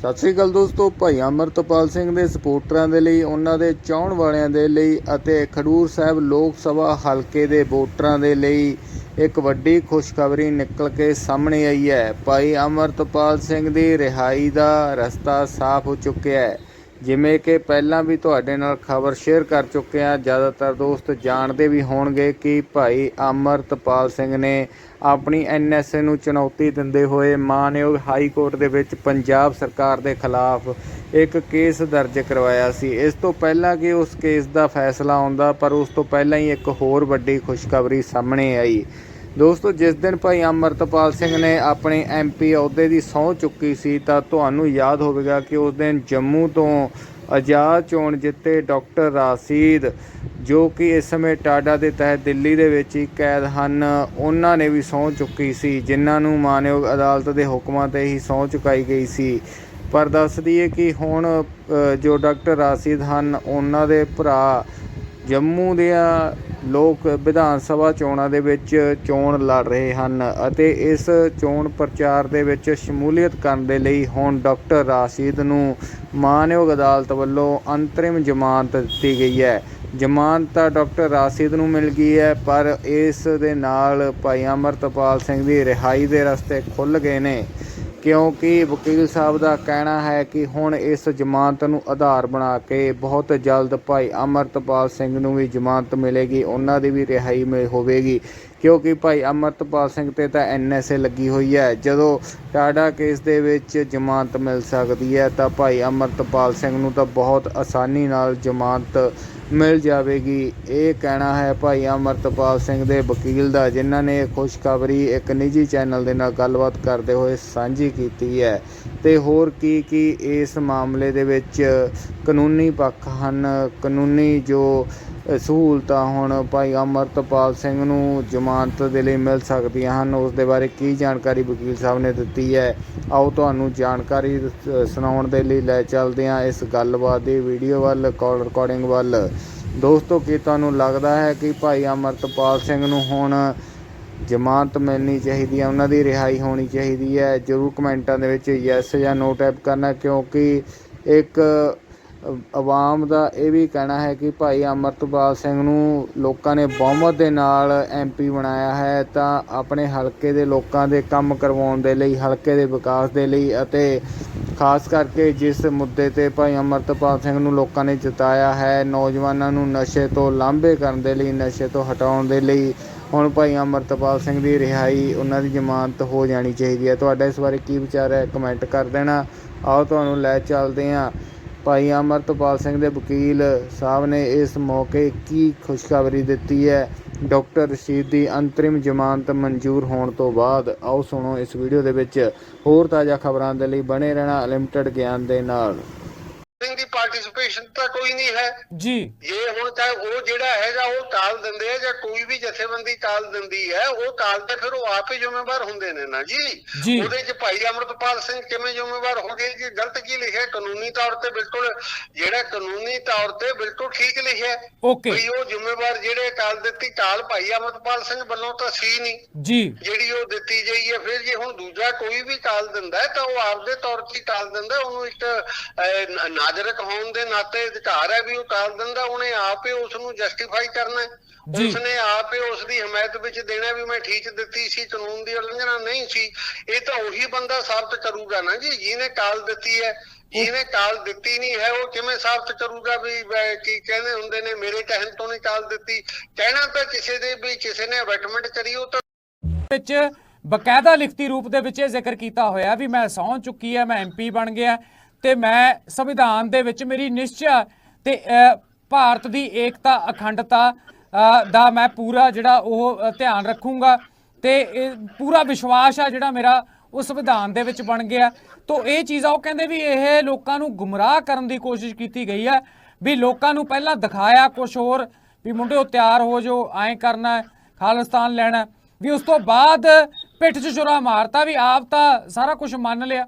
ਸਤਿ ਸ੍ਰੀ ਅਕਾਲ ਦੋਸਤੋ, ਭਾਈ ਅਮਰਤਪਾਲ ਸਿੰਘ ਦੇ ਸਪੋਰਟਰਾਂ ਦੇ ਲਈ, ਉਹਨਾਂ ਦੇ ਚਾਹਣ ਵਾਲਿਆਂ ਦੇ ਲਈ ਅਤੇ ਖਡੂਰ ਸਾਹਿਬ ਲੋਕ ਸਭਾ ਹਲਕੇ ਦੇ ਵੋਟਰਾਂ ਦੇ ਲਈ ਇੱਕ ਵੱਡੀ ਖੁਸ਼ਖਬਰੀ ਨਿਕਲ ਕੇ ਸਾਹਮਣੇ ਆਈ ਹੈ। ਭਾਈ ਅਮਰਤਪਾਲ ਸਿੰਘ ਦੀ ਰਿਹਾਈ ਦਾ ਰਸਤਾ ਸਾਫ਼ ਹੋ ਚੁੱਕਿਆ ਹੈ। ਜਿਵੇਂ ਕਿ ਪਹਿਲਾਂ ਵੀ ਤੁਹਾਡੇ ਨਾਲ ਖਬਰ ਸ਼ੇਅਰ ਕਰ ਚੁੱਕੇ ਹਾਂ, ਜ਼ਿਆਦਾਤਰ ਦੋਸਤ ਜਾਣਦੇ ਵੀ ਹੋਣਗੇ ਕਿ ਭਾਈ ਅਮਰਤਪਾਲ ਸਿੰਘ ਨੇ ਆਪਣੀ ਐਨਐਸਏ ਨੂੰ ਚੁਣੌਤੀ ਦਿੰਦੇ ਹੋਏ ਮਾਨਯੋਗ ਹਾਈ ਕੋਰਟ ਦੇ ਵਿੱਚ ਪੰਜਾਬ ਸਰਕਾਰ ਦੇ ਖਿਲਾਫ ਇੱਕ ਕੇਸ ਦਰਜ ਕਰਵਾਇਆ ਸੀ। ਇਸ ਤੋਂ ਪਹਿਲਾਂ ਕਿ ਉਸ ਕੇਸ ਦਾ ਫੈਸਲਾ ਆਉਂਦਾ, ਪਰ ਉਸ ਤੋਂ ਪਹਿਲਾਂ ਹੀ ਇੱਕ ਹੋਰ ਵੱਡੀ ਖੁਸ਼ਖਬਰੀ ਸਾਹਮਣੇ ਆਈ। ਦੋਸਤੋ, ਜਿਸ ਦਿਨ ਭਾਈ ਅਮਰਤਪਾਲ ਸਿੰਘ ਨੇ ਆਪਣੇ ਐਮਪੀ ਅਹੁਦੇ ਦੀ ਸਹੁੰ ਚੁੱਕੀ ਸੀ, ਤਾਂ ਤੁਹਾਨੂੰ ਯਾਦ ਹੋਵੇਗਾ ਕਿ ਉਸ ਦਿਨ ਜੰਮੂ ਤੋਂ ਆਜ਼ਾਦ ਚੋਣ ਜਿੱਤੇ ਡਾਕਟਰ ਰਾਸੀਦ, ਜੋ ਕਿ ਇਸ ਸਮੇਂ ਟਾਡਾ ਦੇ ਤਹਿਤ ਦਿੱਲੀ ਦੇ ਵਿੱਚ ਹੀ ਕੈਦ ਹਨ, ਉਹਨਾਂ ਨੇ ਵੀ ਸਹੁੰ ਚੁੱਕੀ ਸੀ, ਜਿਨ੍ਹਾਂ ਨੂੰ ਮਾਨਯੋਗ ਅਦਾਲਤ ਦੇ ਹੁਕਮਾਂ ਤੇ ਹੀ ਸਹੁੰ ਚੁਕਾਈ ਗਈ ਸੀ। ਪਰ ਦੱਸ ਦਈਏ ਕਿ ਹੁਣ ਜੋ ਡਾਕਟਰ ਰਾਸੀਦ ਹਨ, ਉਹਨਾਂ ਦੇ ਭਰਾ ਜੰਮੂ ਦੀਆਂ ਲੋਕ ਵਿਧਾਨ ਸਭਾ ਚੋਣਾਂ ਦੇ ਵਿੱਚ ਚੋਣ ਲੜ ਰਹੇ ਹਨ ਅਤੇ ਇਸ ਚੋਣ ਪ੍ਰਚਾਰ ਦੇ ਵਿੱਚ ਸ਼ਮੂਲੀਅਤ ਕਰਨ ਦੇ ਲਈ ਹੁਣ ਡਾਕਟਰ ਰਾਸ਼ੀਦ ਨੂੰ ਮਾਨਯੋਗ ਅਦਾਲਤ ਵੱਲੋਂ ਅੰਤਰਿਮ ਜ਼ਮਾਨਤ ਦਿੱਤੀ ਗਈ ਹੈ। ਜ਼ਮਾਨਤ ਤਾਂ ਡਾਕਟਰ ਰਾਸ਼ੀਦ ਨੂੰ ਮਿਲ ਗਈ ਹੈ, ਪਰ ਇਸ ਦੇ ਨਾਲ ਭਾਈ ਅਮਰਤਪਾਲ ਸਿੰਘ ਦੀ ਰਿਹਾਈ ਦੇ ਰਸਤੇ ਖੁੱਲ ਗਏ ਨੇ। ਕਿਉਂਕਿ ਵਕੀਲ ਸਾਹਿਬ ਦਾ ਕਹਿਣਾ ਹੈ ਕਿ ਹੁਣ ਇਸ ਜ਼ਮਾਨਤ ਨੂੰ ਆਧਾਰ ਬਣਾ ਕੇ ਬਹੁਤ ਜਲਦ ਭਾਈ ਅਮਰਤਪਾਲ ਸਿੰਘ ਨੂੰ ਵੀ ਜ਼ਮਾਨਤ ਮਿਲੇਗੀ, ਉਹਨਾਂ ਦੀ ਵੀ ਰਿਹਾਈ ਮਿਲ ਹੋਵੇਗੀ। ਕਿਉਂਕਿ ਭਾਈ ਅਮਰਤਪਾਲ ਸਿੰਘ ਤੇ ਤਾਂ ਐਨਐਸਏ ਲੱਗੀ ਹੋਈ ਹੈ। ਜਦੋਂ ਟਾਡਾ ਕੇਸ ਦੇ ਵਿੱਚ ਜ਼ਮਾਨਤ ਮਿਲ ਸਕਦੀ ਹੈ, ਤਾਂ ਭਾਈ ਅਮਰਤਪਾਲ ਸਿੰਘ ਨੂੰ ਤਾਂ ਬਹੁਤ ਆਸਾਨੀ ਨਾਲ ਜ਼ਮਾਨਤ ਮਿਲ ਜਾਵੇਗੀ। ਇਹ ਕਹਿਣਾ ਹੈ ਭਾਈ ਅਮਰਤਪਾਲ ਸਿੰਘ ਦੇ ਵਕੀਲ ਦਾ, ਜਿਨ੍ਹਾਂ ਨੇ ਖੁਸ਼ਖਬਰੀ ਇੱਕ ਨਿੱਜੀ ਚੈਨਲ ਦੇ ਨਾਲ ਗੱਲਬਾਤ ਕਰਦੇ ਹੋਏ ਸਾਂਝੀ ਕੀਤੀ ਹੈ। ਤੇ ਹੋਰ ਕੀ ਕੀ ਇਸ ਮਾਮਲੇ ਦੇ ਵਿੱਚ ਕਾਨੂੰਨੀ ਪੱਖ ਹਨ? ਕਾਨੂੰਨੀ ਜੋ ਸਹੂਲਤਾਂ ਹੁਣ ਭਾਈ ਅਮਰਤਪਾਲ ਸਿੰਘ ਨੂੰ ਜ਼ਮਾਨਤ ਦੇ ਲਈ ਮਿਲ ਸਕਦੀਆਂ ਹਨ। ਉਸ ਦੇ ਬਾਰੇ ਕੀ ਜਾਣਕਾਰੀ ਵਕੀਲ ਸਾਹਿਬ ਨੇ ਦਿੱਤੀ ਹੈ? ਆਓ ਤੁਹਾਨੂੰ ਜਾਣਕਾਰੀ ਸੁਣਾਉਣ ਦੇ ਲਈ ਲੈ ਚੱਲਦੇ ਹਾਂ ਇਸ ਗੱਲਬਾਤ ਦੀ ਵੀਡੀਓ ਵੱਲ ਕਾਲ ਰਿਕਾਰਡਿੰਗ ਵੱਲ। ਦੋਸਤੋ, ਕੀ ਤੁਹਾਨੂੰ ਲੱਗਦਾ ਹੈ ਕਿ ਭਾਈ ਅਮਰਤਪਾਲ ਸਿੰਘ ਨੂੰ ਹੁਣ ਜ਼ਮਾਨਤ ਮਿਲਣੀ ਚਾਹੀਦੀ ਹੈ? ਉਹਨਾਂ ਦੀ ਰਿਹਾਈ ਹੋਣੀ ਚਾਹੀਦੀ ਹੈ? ਜਰੂਰ ਕਮੈਂਟਾਂ ਦੇ ਵਿੱਚ ਯੈਸ ਜਾਂ ਨੋ ਟਾਈਪ ਕਰਨਾ, ਕਿਉਂਕਿ ਇੱਕ ਆਵਾਮ ਦਾ ਇਹ ਵੀ ਕਹਿਣਾ ਹੈ ਕਿ ਭਾਈ ਅਮਰਤਪਾਲ ਸਿੰਘ ਨੂੰ ਲੋਕਾਂ ਨੇ ਬਹੁਮਤ ਦੇ ਨਾਲ ਐਮਪੀ ਬਣਾਇਆ ਹੈ ਤਾਂ ਆਪਣੇ ਹਲਕੇ ਦੇ ਲੋਕਾਂ ਦੇ ਕੰਮ ਕਰਵਾਉਣ ਦੇ ਲਈ, ਹਲਕੇ ਦੇ ਵਿਕਾਸ ਦੇ ਲਈ ਅਤੇ ਖਾਸ ਕਰਕੇ ਜਿਸ ਮੁੱਦੇ ਤੇ ਭਾਈ ਅਮਰਤਪਾਲ ਸਿੰਘ ਨੂੰ ਲੋਕਾਂ ਨੇ ਜਿਤਾਇਆ ਹੈ, ਨੌਜਵਾਨਾਂ ਨੂੰ ਨਸ਼ੇ ਤੋਂ ਲਾਂਭੇ ਕਰਨ ਦੇ ਲਈ, ਨਸ਼ੇ ਤੋਂ ਹਟਾਉਣ ਦੇ ਲਈ, ਹੁਣ ਭਾਈ ਅਮਰਤਪਾਲ ਸਿੰਘ ਦੀ ਰਿਹਾਈ ਉਹਨਾਂ ਦੀ ਜ਼ਮਾਨਤ ਹੋ ਜਾਣੀ ਚਾਹੀਦੀ ਹੈ। ਤੁਹਾਡਾ ਇਸ ਬਾਰੇ ਕੀ ਵਿਚਾਰ ਹੈ? ਕਮੈਂਟ ਕਰ ਦੇਣਾ। ਆਓ ਤੁਹਾਨੂੰ ਲੈ ਚੱਲਦੇ ਹਾਂ। ਭਾਈ ਅਮਰਤਪਾਲ ਸਿੰਘ ਦੇ ਵਕੀਲ ਸਾਹਿਬ ਨੇ ਇਸ ਮੌਕੇ ਕੀ ਖੁਸ਼ਖਬਰੀ ਦਿੱਤੀ ਹੈ? ਡਾਕਟਰ ਰਸ਼ੀਦ ਦੀ ਅੰਤਰਿਮ ਜ਼ਮਾਨਤ ਮਨਜ਼ੂਰ ਹੋਣ ਤੋਂ ਬਾਅਦ ਆਓ ਸੁਣੋ ਇਸ ਵੀਡੀਓ ਦੇ ਵਿੱਚ ਹੋਰ ਤਾਜ਼ਾ ਖਬਰਾਂ ਦੇ ਲਈ ਬਣੇ ਰਹਿਣਾ ਲਿਮਟਿਡ ਗਿਆਨ ਦੇ ਨਾਲ। ਦੀ ਪਾਰਟਿਸਿਪੇਸ਼ਨ ਤਾਂ ਕੋਈ ਨਹੀਂ ਹੈ। ਜੀ। ਇਹ ਹੁਣ ਚਾਹੇ ਉਹ ਜਿਹੜਾ ਹੈਗਾ ਉਹ ਟਾਲ ਦਿੰਦੇ ਆ ਜਾਂ ਕੋਈ ਵੀ ਜਥੇਬੰਦੀ ਟਾਲ ਦਿੰਦੀ ਹੈ ਉਹ ਟਾਲ ਤੇ ਫਿਰ ਉਹ ਆਪੇ ਜ਼ਿੰਮੇਵਾਰ ਹੁੰਦੇ ਨੇ ਨਾ ਜੀ। ਜੀ। ਉਹਦੇ 'ਚ ਭਾਈ ਅਮਰਤਪਾਲ ਸਿੰਘ ਕਿਵੇਂ ਜ਼ਿੰਮੇਵਾਰ ਹੋ ਗਏ ਕਿ ਗਲਤ ਕੀ ਲਿਖਿਆ? ਕਾਨੂੰਨੀ ਤੌਰ ਤੇ ਬਿਲਕੁਲ ਜਿਹੜਾ ਕਾਨੂੰਨੀ ਤੌਰ ਤੇ ਬਿਲਕੁਲ ਠੀਕ ਲਿਖਿਆ। ਹੈ। ਓਕੇ। ਵੀ ਉਹ ਜ਼ਿੰਮੇਵਾਰ ਜਿਹੜੇ ਟਾਲ ਦਿੱਤੀ ਟਾਲ ਭਾਈ ਅਮਰਤਪਾਲ ਸਿੰਘ ਵੱਲੋਂ ਤਾਂ ਸੀ ਨਹੀਂ। ਜੀ। ਜਿਹੜੀ ਉਹ ਦਿੱਤੀ ਗਈ ਹੈ ਫਿਰ ਜੇ ਹੁਣ ਦੂਜਾ ਕੋਈ ਵੀ ਟਾਲ ਦਿੰਦਾ ਹੈ ਤਾਂ ਉਹ ਆਪਦੇ ਤੌਰ ਤੇ ਹੀ ਟਾਲ ਦਿੰਦਾ ਹੈ। ਉਹਨੂੰ ਇੱਕ ਅਹ, ਨਾਗਰਿਕ ਹੋਣ ਦੇ ਨਾਤੇ ਅਧਿਕਾਰ ਹੈ ਵੀ ਉਹ ਟਾਲ ਦਿੰਦਾ ਉਹਨੇ ਆਪ ਹੀ ਉਸ ਨੂੰ ਜਸਟੀਫਾਈ ਕਰਨਾ। ਉਸਨੇ ਆਪ ਹੀ ਉਸ ਦੀ ਹਮਾਇਤ ਵਿੱਚ ਦੇਣਾ ਵੀ ਮੈਂ ਠੀਕ ਦਿੱਤੀ ਸੀ ਕਾਨੂੰਨ ਦੀ ਉਲੰਘਣਾ ਨਹੀਂ ਸੀ। ਇਹ ਤਾਂ ਉਹੀ ਬੰਦਾ ਸਾਬਤ ਕਰੂਗਾ ਨਾ ਜੀ ਜਿਹਨੇ ਟਾਲ ਦਿੱਤੀ ਹੈ ਜਿਹਨੇ ਟਾਲ ਦਿੱਤੀ ਨਹੀਂ ਹੈ ਉਹ ਕਿਵੇਂ ਸਾਬਤ ਕਰੂਗਾ ਵੀ ਕੀ ਕਹਿੰਦੇ ਹੁੰਦੇ ਨੇ ਮੇਰੇ ਕਹਿਣ ਤੋਂ ਨਹੀਂ ਟਾਲ ਦਿੱਤੀ। ਕਹਿਣਾ ਤਾਂ ਕਿਸੇ ਦੇ ਵੀ ਕਿਸੇ ਨੇ ਅਬੈਟਮੈਂਟ ਕਰੀ ਉਹ ਤਾਂ ਵਿੱਚ ਬਕਾਇਦਾ ਲਿਖਤੀ ਰੂਪ ਦੇ ਵਿੱਚ ਇਹ ਜ਼ਿਕਰ ਕੀਤਾ ਹੋਇਆ ਵੀ ਮੈਂ ਸਹੁੰ ਚੁੱਕੀ ਹੈ ਮੈਂ ਐਮਪੀ ਬਣ ਗਿਆ। ਤੇ ਮੈਂ ਸੰਵਿਧਾਨ ਦੇ ਵਿੱਚ ਮੇਰੀ ਨਿਸ਼ਚਾ ਤੇ ਭਾਰਤ ਦੀ ਏਕਤਾ, ਅਖੰਡਤਾ ਦਾ ਮੈਂ ਪੂਰਾ ਜਿਹੜਾ ਉਹ ਧਿਆਨ ਰੱਖੂੰਗਾ ਤੇ ਇਹ ਪੂਰਾ ਵਿਸ਼ਵਾਸ ਆ ਜਿਹੜਾ ਮੇਰਾ ਉਹ ਸੰਵਿਧਾਨ ਦੇ ਵਿੱਚ ਬਣ ਗਿਆ। ਤੋਂ ਇਹ ਚੀਜ਼ਾਂ ਉਹ ਕਹਿੰਦੇ ਵੀ ਇਹ ਲੋਕਾਂ ਨੂੰ ਗੁੰਮਰਾਹ ਕਰਨ ਦੀ ਕੋਸ਼ਿਸ਼ ਕੀਤੀ ਗਈ ਹੈ ਵੀ ਲੋਕਾਂ ਨੂੰ ਪਹਿਲਾਂ ਦਿਖਾਇਆ ਕੁਝ ਹੋਰ, ਵੀ ਮੁੰਡਿਓ ਤਿਆਰ ਹੋ ਜੋ ਐਂ ਕਰਨਾ, ਖਾਲਿਸਤਾਨ ਲੈਣਾ। ਵੀ ਉਸ ਤੋਂ ਬਾਅਦ ਪਿੱਠ 'ਚ ਛੁਰਾ ਮਾਰਤਾ, ਵੀ ਆਪ ਤਾਂ ਸਾਰਾ ਕੁਝ ਮੰਨ ਲਿਆ।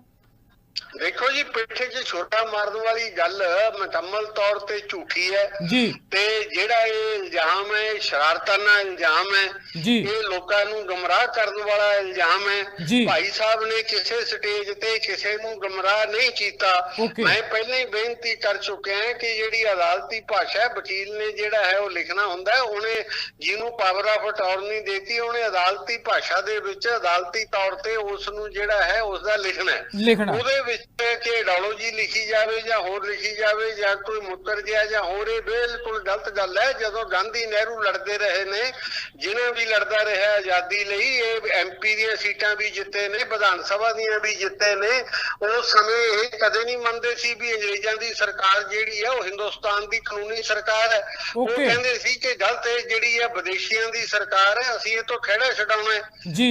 ਦੇਖੋ ਜੀ ਪਿੱਠੇ 'ਚ ਛੋਟਾ ਮਾਰਨ ਵਾਲੀ ਗੱਲ ਮੁਕੰਮਲ ਤੌਰ ਤੇ ਝੂਠੀ ਹੈ ਜੀ। ਤੇ ਜਿਹੜਾ ਇਹ ਇਲਜ਼ਾਮ ਹੈ ਸ਼ਰਾਰਤਾਨਾ ਇਲਜ਼ਾਮ ਹੈ ਜੀ। ਇਹ ਲੋਕਾਂ ਨੂੰ ਗਮਰਾਹ ਕਰਨ ਵਾਲਾ ਇਲਜ਼ਾਮ। ਹੈ। ਭਾਈ ਸਾਹਿਬ ਨੇ ਕਿਸੇ ਸਟੇਜ ਤੇ ਕਿਸੇ ਨੂੰ ਗਮਰਾਹ ਨਹੀਂ ਕੀਤਾ। ਮੈਂ ਪਹਿਲਾਂ ਹੀ ਬੇਨਤੀ ਕਰ ਚੁੱਕਿਆ ਹਾਂ ਕਿ ਜਿਹੜੀ ਅਦਾਲਤੀ ਭਾਸ਼ਾ ਹੈ ਵਕੀਲ ਨੇ ਜਿਹੜਾ ਹੈ ਉਹ ਲਿਖਣਾ ਹੁੰਦਾ ਹੈ। ਉਹਨੇ ਜਿਹਨੂੰ ਪਾਵਰ ਆਫ ਅਟਾਰਨੀ ਦੇਤੀ ਉਹਨੇ ਅਦਾਲਤੀ ਭਾਸ਼ਾ ਦੇ ਵਿੱਚ ਅਦਾਲਤੀ ਤੌਰ ਤੇ ਉਸ ਨੂੰ ਜਿਹੜਾ ਹੈ ਉਸ ਦਾ ਲਿਖਣਾ ਹੈ। ਲਿਖਣਾ ਉਹਦੇ ਵਿੱਚ ਕਿ ਆਈਡੀਓਲੋਜੀ ਲਿਖੀ ਜਾਵੇ ਜਾਂ ਹੋਰ ਲਿਖੀ ਜਾਵੇ ਜਾਂ ਕੋਈ ਮੁੱਕਰ ਗਿਆ ਜਾਂ ਹੋਰ ਇਹ ਬਿਲਕੁਲ ਗਲਤ ਗੱਲ ਹੈ। ਜਦੋਂ ਗਾਂਧੀ ਨਹਿਰੂ ਲੜਦੇ ਰਹੇ ਨੇ ਜਿਨ੍ਹਾਂ ਵੀ ਲੜਦਾ ਰਿਹਾ ਆਜ਼ਾਦੀ ਲਈ ਇਹ ਐਮਪੀ ਦੀਆਂ ਸੀਟਾਂ ਵੀ ਜਿੱਤੇ ਨੇ ਵਿਧਾਨ ਸਭਾ ਦੀਆਂ ਵੀ ਜਿੱਤੇ ਨੇ ਉਸ ਸਮੇਂ ਇਹ ਕਦੇ ਨਹੀਂ ਮੰਨਦੇ ਸੀ ਵੀ ਅੰਗਰੇਜ਼ਾਂ ਦੀ ਸਰਕਾਰ ਜਿਹੜੀ ਹੈ ਉਹ ਹਿੰਦੁਸਤਾਨ ਦੀ ਕਾਨੂੰਨੀ ਸਰਕਾਰ ਹੈ। ਉਹ। ਕਹਿੰਦੇ ਸੀ ਕਿ ਗਲਤ ਇਹ ਜਿਹੜੀ ਹੈ ਵਿਦੇਸ਼ੀਆਂ ਦੀ ਸਰਕਾਰ ਹੈ ਅਸੀਂ ਇਹ ਤੋਂ ਖਹਿੜਾ ਛਡਾਉਣਾ ਹੈ।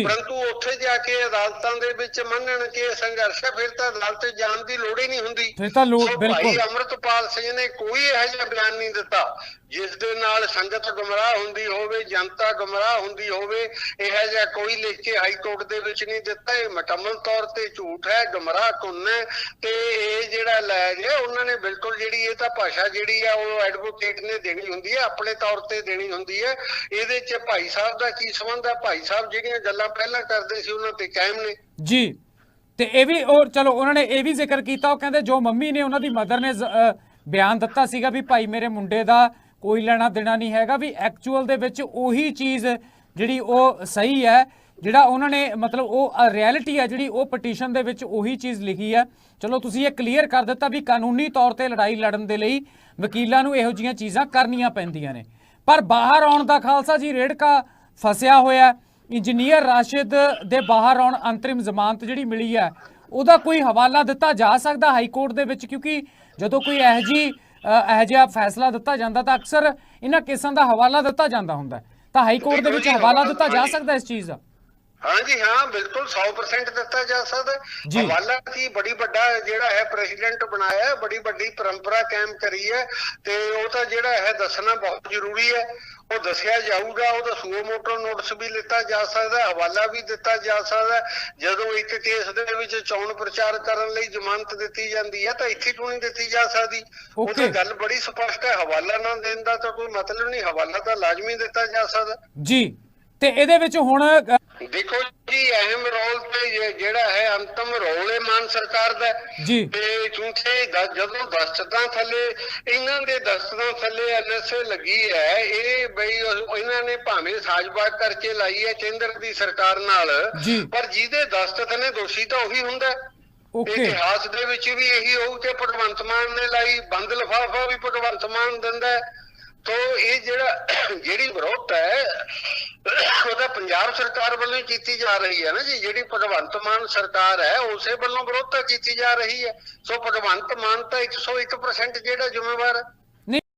ਪਰੰਤੂ ਉੱਥੇ ਜਾ ਕੇ ਅਦਾਲਤਾਂ ਦੇ ਵਿੱਚ ਮੰਨਣ ਕਿ ਸੰਘਰਸ਼ ਹੈ ਫਿਰ ਤਾਂ ਅਦਾਲਤ ਜਾਣ ਦੀ ਲੋੜ ਹੀ ਨਹੀਂ ਹੁੰਦੀ। ਫਿਰ ਤਾਂ ਲੋੜ ਬਿਲਕੁਲ। ਅਮਰਤਪਾਲ ਸਿੰਘ ਨੇ ਕੋਈ ਇਹੋ ਜਿਹਾ ਬਿਆਨ ਨਹੀਂ ਦਿੱਤਾ। ਜਿਸ ਦੇ ਨਾਲ ਸੰਗਤ ਗੁੰਮਰਾਹ ਹੁੰਦੀ ਹੋਵੇ ਜਨਤਾ ਗੁੰਮਰਾਹ ਹੁੰਦੀ ਹੋਵੇ ਇਹੋ ਜਿਹਾ ਕੋਈ ਲਿਖ ਕੇ ਹਾਈ ਕੋਰਟ ਦੇ ਵਿੱਚ ਨਹੀਂ ਦਿੱਤਾ। ਇਹ ਮੁਕੰਮਲ ਤੌਰ ਤੇ ਝੂਠ ਹੈ ਗੁੰਮਰਾਹ ਕੁੰਨ ਹੈ ਤੇ ਇਹ ਜਿਹੜਾ ਲੈ ਗਿਆ ਉਹਨਾਂ ਨੇ ਬਿਲਕੁਲ ਜਿਹੜੀ ਇਹ ਤਾਂ ਭਾਸ਼ਾ ਜਿਹੜੀ ਆ ਉਹ ਐਡਵੋਕੇਟ ਨੇ ਦੇਣੀ ਹੁੰਦੀ ਹੈ ਆਪਣੇ ਤੌਰ ਤੇ ਦੇਣੀ ਹੁੰਦੀ ਹੈ। ਇਹਦੇ 'ਚ ਭਾਈ ਸਾਹਿਬ ਦਾ ਕੀ ਸੰਬੰਧ ਹੈ? ਭਾਈ ਸਾਹਿਬ ਜਿਹੜੀਆਂ ਗੱਲਾਂ ਪਹਿਲਾਂ ਕਰਦੇ ਸੀ ਉਹਨਾਂ ਤੇ ਕਾਇਮ ਨੇ। ਜੀ। ਤੇ ਇਹ ਵੀ ਔਰ ਚਲੋ, ਉਹਨਾਂ ਨੇ ਇਹ ਵੀ ਜ਼ਿਕਰ ਕੀਤਾ, ਉਹ ਕਹਿੰਦੇ ਜੋ ਮੰਮੀ ਨੇ ਉਹਨਾਂ ਦੀ ਮਦਰ ਨੇ ਬਿਆਨ ਦਿੱਤਾ ਸੀਗਾ ਵੀ ਭਾਈ ਮੇਰੇ ਮੁੰਡੇ ਦਾ ਕੋਈ ਲੈਣਾ ਦੇਣਾ ਨਹੀਂ ਹੈਗਾ, ਵੀ ਐਕਚੁਅਲ ਦੇ ਵਿੱਚ ਉਹੀ ਚੀਜ਼ ਜਿਹੜੀ ਉਹ ਸਹੀ ਹੈ, ਜਿਹੜਾ ਉਹਨਾਂ ਨੇ ਮਤਲਬ ਉਹ ਰਿਐਲਿਟੀ ਹੈ ਜਿਹੜੀ ਉਹ ਪਟੀਸ਼ਨ ਦੇ ਵਿੱਚ ਉਹੀ ਚੀਜ਼ ਲਿਖੀ ਹੈ। ਚਲੋ, ਤੁਸੀਂ ਇਹ ਕਲੀਅਰ ਕਰ ਦਿੱਤਾ ਵੀ ਕਾਨੂੰਨੀ ਤੌਰ ਤੇ ਲੜਾਈ ਲੜਨ ਦੇ ਲਈ ਵਕੀਲਾਂ ਨੂੰ ਇਹੋ ਜੀਆਂ ਚੀਜ਼ਾਂ ਕਰਨੀਆਂ ਪੈਂਦੀਆਂ ਨੇ। ਪਰ ਬਾਹਰ ਆਉਣ ਦਾ ਖਾਲਸਾ ਜੀ, ਰੇੜਕਾ ਫਸਿਆ ਹੋਇਆ ਇੰਜੀਨੀਅਰ ਰਾਸ਼ਿਦ ਦੇ ਬਾਹਰ ਆਉਣ ਅੰਤਰਿਮ ਜ਼ਮਾਨਤ ਜਿਹੜੀ ਮਿਲੀ ਹੈ ਉਹਦਾ ਕੋਈ ਹਵਾਲਾ ਦਿੱਤਾ ਜਾ ਸਕਦਾ ਹਾਈ ਕੋਰਟ ਦੇ ਵਿੱਚ? ਕਿਉਂਕਿ ਜਦੋਂ ਕੋਈ ਇਹੋ ਜੀ ਇਹੋ ਜਿਹਾ ਫੈਸਲਾ ਦਿੱਤਾ ਜਾਂਦਾ ਤਾਂ ਅਕਸਰ ਇਹਨਾਂ ਕੇਸਾਂ ਦਾ ਹਵਾਲਾ ਦਿੱਤਾ ਜਾਂਦਾ ਹੁੰਦਾ। ਤਾਂ ਹਾਈ ਕੋਰਟ ਦੇ ਵਿੱਚ ਹਵਾਲਾ ਦਿੱਤਾ ਜਾ ਸਕਦਾ ਇਸ ਚੀਜ਼ ਦਾ? ਹਾਂਜੀ ਹਾਂ ਬਿਲਕੁਲ 100% ਦਿੱਤਾ ਜਾ ਸਕਦਾ। ਹਵਾਲਾ ਕੀ ਬੜੀ ਵੱਡਾ ਜਿਹੜਾ ਹੈ ਪ੍ਰੈਜ਼ੀਡੈਂਟ ਬਣਾਇਆ ਹੈ, ਬੜੀ ਵੱਡੀ ਪਰੰਪਰਾ ਕਾਇਮ ਕਰੀ ਹੈ ਤੇ ਉਹ ਤਾਂ ਜਿਹੜਾ ਹੈ ਦੱਸਣਾ ਬਹੁਤ ਜ਼ਰੂਰੀ ਹੈ। ਉਹ ਦੱਸਿਆ ਜਾਊਗਾ ਉਹਦਾ ਸੂਓ ਮੋਟੋ ਨੋਟਿਸ ਵੀ ਲਿੱਤਾ ਜਾ ਸਕਦਾ ਹਵਾਲਾ ਵੀ ਦਿੱਤਾ ਜਾ ਸਕਦਾ। ਜਦੋਂ ਇੱਕ ਕੇਸ ਦੇ ਵਿੱਚ ਚੋਣ ਪ੍ਰਚਾਰ ਕਰਨ ਲਈ ਜ਼ਮਾਨਤ ਦਿੱਤੀ ਜਾਂਦੀ ਹੈ ਤਾਂ ਇੱਥੇ ਕਿਉਂ ਨਹੀਂ ਦਿੱਤੀ ਜਾ ਸਕਦੀ ਉਹ ਤਾਂ Okay। ਗੱਲ ਬੜੀ ਸਪਸ਼ਟ ਹੈ ਹਵਾਲਾ ਨਾ ਦੇਣ ਦਾ ਤਾਂ ਕੋਈ ਮਤਲਬ ਨਹੀਂ ਹਵਾਲਾ ਤਾਂ ਲਾਜ਼ਮੀ ਦਿੱਤਾ ਜਾ ਸਕਦਾ ਜੀ ਤੇ ਇਹਦੇ ਵਿੱਚ ਹੁਣ ਦੇਖੋ ਜੀ ਅਹਿਮ ਰੋਲ ਤੇ ਜਿਹੜਾ ਹੈ ਅੰਤਮ ਰੋਲ ਹੈ ਮਾਨ ਸਰਕਾਰ ਦਾ। ਜੀ ਤੇ ਕਿਉਂਕਿ ਜਦੋਂ ਦਸਤਕਾਂ ਥੱਲੇ ਇਹਨਾਂ ਦੇ ਦਸਤਕਾਂ ਥੱਲੇ ਐਨਐਸਏ ਲੱਗੀ ਹੈ ਇਹ ਬਈ ਇਹਨਾਂ ਨੇ ਭਾਵੇਂ ਸਾਜ਼ਬਾਜ਼ ਕਰਕੇ ਲਾਈ ਹੈ ਕੇਂਦਰ ਦੀ ਸਰਕਾਰ ਨਾਲ। ਪਰ ਜਿਹਦੇ ਦਸਤਕ ਨੇ ਦੋਸ਼ੀ ਤਾਂ ਉਹੀ ਹੁੰਦਾ। ਓਕੇ ਇਤਿਹਾਸ ਦੇ ਵਿੱਚ ਵੀ ਇਹੀ ਹੋਊ ਕਿ ਭਗਵੰਤ ਮਾਨ ਨੇ ਲਾਈ ਬੰਦ ਲਫਾਫਾ ਵੀ ਭਗਵੰਤ ਮਾਨ ਦਿੰਦਾ ਹੈ। ਤੋ ਇਹ ਜਿਹੜਾ ਜਿਹੜੀ ਵਿਰੋਧ ਹੈ ਉਹ ਤਾਂ ਪੰਜਾਬ ਸਰਕਾਰ ਵੱਲੋਂ ਹੀ ਕੀਤੀ ਜਾ ਰਹੀ ਹੈ ਨਾ ਜੀ। ਜਿਹੜੀ ਭਗਵੰਤ ਮਾਨ ਸਰਕਾਰ ਹੈ, ਉਸੇ ਵੱਲੋਂ ਵਿਰੋਧਤਾ ਕੀਤੀ ਜਾ ਰਹੀ ਹੈ। ਸੋ ਭਗਵੰਤ ਮਾਨ ਤਾਂ 101% ਜਿਹੜਾ ਜ਼ਿੰਮੇਵਾਰ ਹੈ।